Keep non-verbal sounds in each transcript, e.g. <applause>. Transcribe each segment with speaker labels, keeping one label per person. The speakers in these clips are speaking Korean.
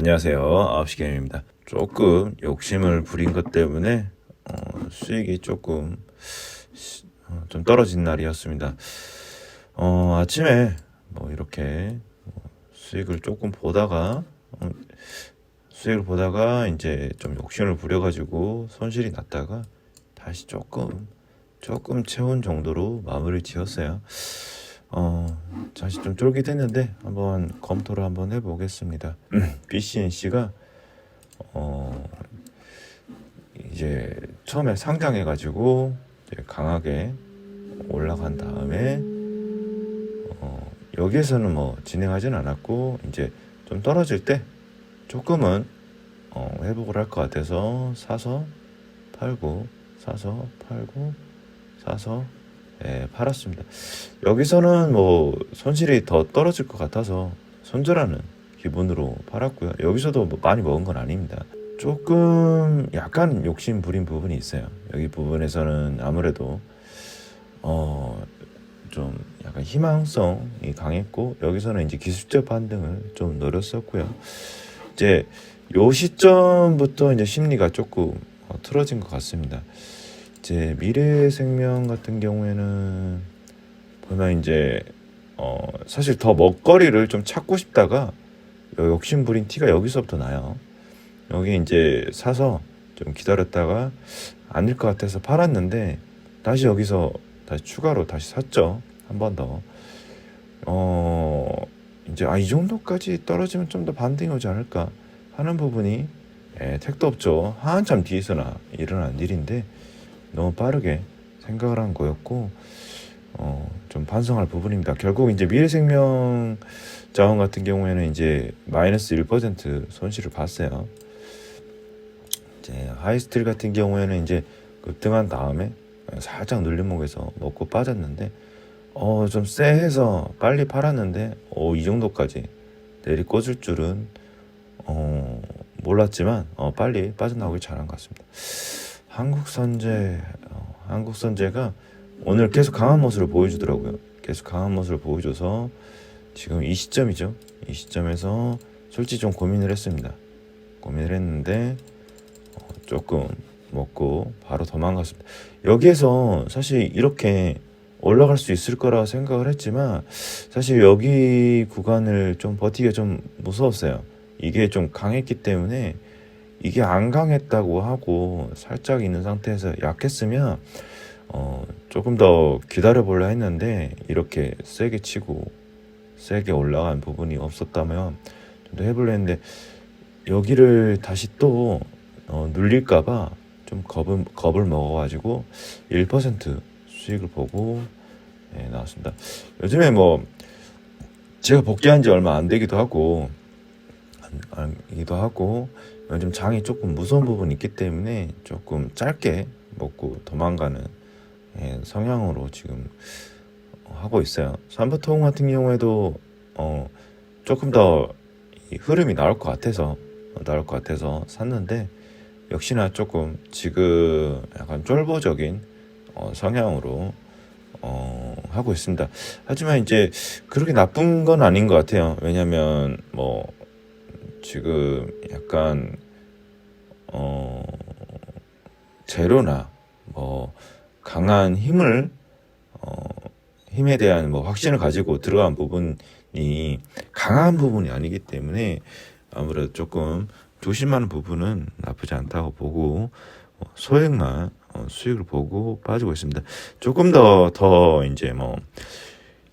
Speaker 1: 안녕하세요. 9시 게임입니다. 조금 욕심을 부린 것 때문에 어, 수익이 조금 시- 어, 좀 떨어진 날이었습니다. 어, 아침에 뭐 이렇게 뭐 수익을 조금 보다가 어, 수익을 보다가 이제 좀 욕심을 부려가지고 손실이 났다가 다시 조금 조금 채운 정도로 마무리 지었어요. 어, 다시 좀 쫄깃했는데 한번 검토를 한번 해보겠습니다. <clears throat> BCNC가 어, 이제 처음에 상장해가지고 강하게 올라간 다음에 어, 여기에서는 뭐 진행하진 않았고 이제 좀 떨어질 때 조금은 어, 회복을 할 것 같아서 사서 팔고 사서 팔고 사서 예, 팔았습니다. 여기서는 뭐 손실이 더 떨어질 것 같아서 손절하는 기분으로 팔았고요. 여기서도 뭐 많이 먹은 건 아닙니다. 조금 약간 욕심 부린 부분이 있어요. 여기 부분에서는 아무래도 어 좀 약간 희망성이 강했고 여기서는 이제 기술적 반등을 좀 노렸었고요. 이제 요 시점부터 이제 심리가 조금 어, 틀어진 것 같습니다. 이제 미래 생명 같은 경우에는 보면 이제 어 사실 더 먹거리를 좀 찾고 싶다가 요 욕심 부린 티가 여기서부터 나요. 여기 이제 사서 좀 기다렸다가 아닐 것 같아서 팔았는데 다시 여기서 다시 추가로 다시 샀죠. 한 번 더. 어 이제 아 이 정도까지 떨어지면 좀 더 반등이 오지 않을까 하는 부분이 예, 택도 없죠. 한참 뒤에서나 일어난 일인데 너무 빠르게 생각을 한 거였고 어, 좀 반성할 부분입니다. 결국 이제 미래생명 자원 같은 경우에는 이제 마이너스 1% 손실을 봤어요. 이제 하이스틸 같은 경우에는 이제 급등한 다음에 살짝 눌림목에서 먹고 빠졌는데 어 좀 쎄해서 빨리 팔았는데 어 이 정도까지 내리 꽂을 줄은 어 몰랐지만 어 빨리 빠져나오길 잘한 것 같습니다. 한국선제 어, 한국선제가 오늘 계속 강한 모습을 보여주더라고요. 계속 강한 모습을 보여줘서 지금 이 시점이죠. 이 시점에서 솔직히 좀 고민을 했습니다. 고민을 했는데 어, 조금 먹고 바로 도망갔습니다. 여기에서 사실 이렇게 올라갈 수 있을 거라 생각을 했지만 사실 여기 구간을 좀 버티기가 좀 무서웠어요. 이게 좀 강했기 때문에 이게 안 강했다고 하고 살짝 있는 상태에서 약했으면 어 조금 더 기다려 볼라 했는데 이렇게 세게 치고 세게 올라간 부분이 없었다면 좀 더 해볼라 했는데 여기를 다시 또 어, 눌릴까봐 좀 겁을 겁을 먹어가지고 1% 수익을 보고 예, 나왔습니다. 요즘에 뭐 제가 복귀한 지 얼마 안 되기도 하고 안, 아기도 하고 요즘 장이 조금 무서운 부분이 있기 때문에 조금 짧게 먹고 도망가는 예, 성향으로 지금 하고 있어요. 삼부통 같은 경우에도 어, 조금 더이 흐름이 나올 것 같아서 어, 나올 것 같아서 샀는데 역시나 조금 지금 약간 쫄보적인 어, 성향으로 어, 하고 있습니다. 하지만 이제 그렇게 나쁜 건 아닌 것 같아요. 왜냐면 뭐 지금 약간 어 재료나 뭐 강한 힘을 어 힘에 대한 뭐 확신을 가지고 들어간 부분이 강한 부분이 아니기 때문에 아무래도 조금 조심하는 부분은 나쁘지 않다고 보고 어, 소액만 어, 수익을 보고 빠지고 있습니다. 조금 더 더 이제 뭐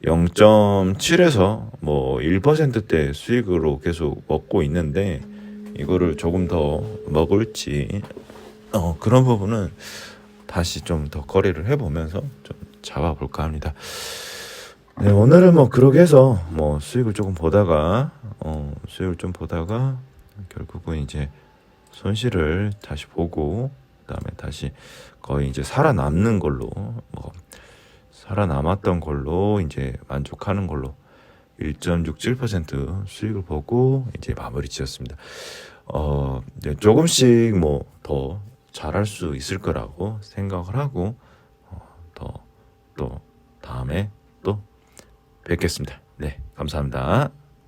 Speaker 1: 0.7에서 뭐 1%대 수익으로 계속 먹고 있는데 이거를 조금 더 먹을지 어, 그런 부분은 다시 좀 더 거래를 해보면서 좀 잡아볼까 합니다. 네, 오늘은 뭐 그러게 해서 뭐 수익을 조금 보다가 어, 수익을 좀 보다가 결국은 이제 손실을 다시 보고 그다음에 다시 거의 이제 살아남는 걸로 뭐 살아남았던 걸로 이제 만족하는 걸로 1.67% 수익을 보고 이제 마무리 지었습니다. 어, 네, 조금씩 뭐 더 잘할 수 있을 거라고 생각을 하고 어, 더또 다음에 또 뵙겠습니다. 네, 감사합니다.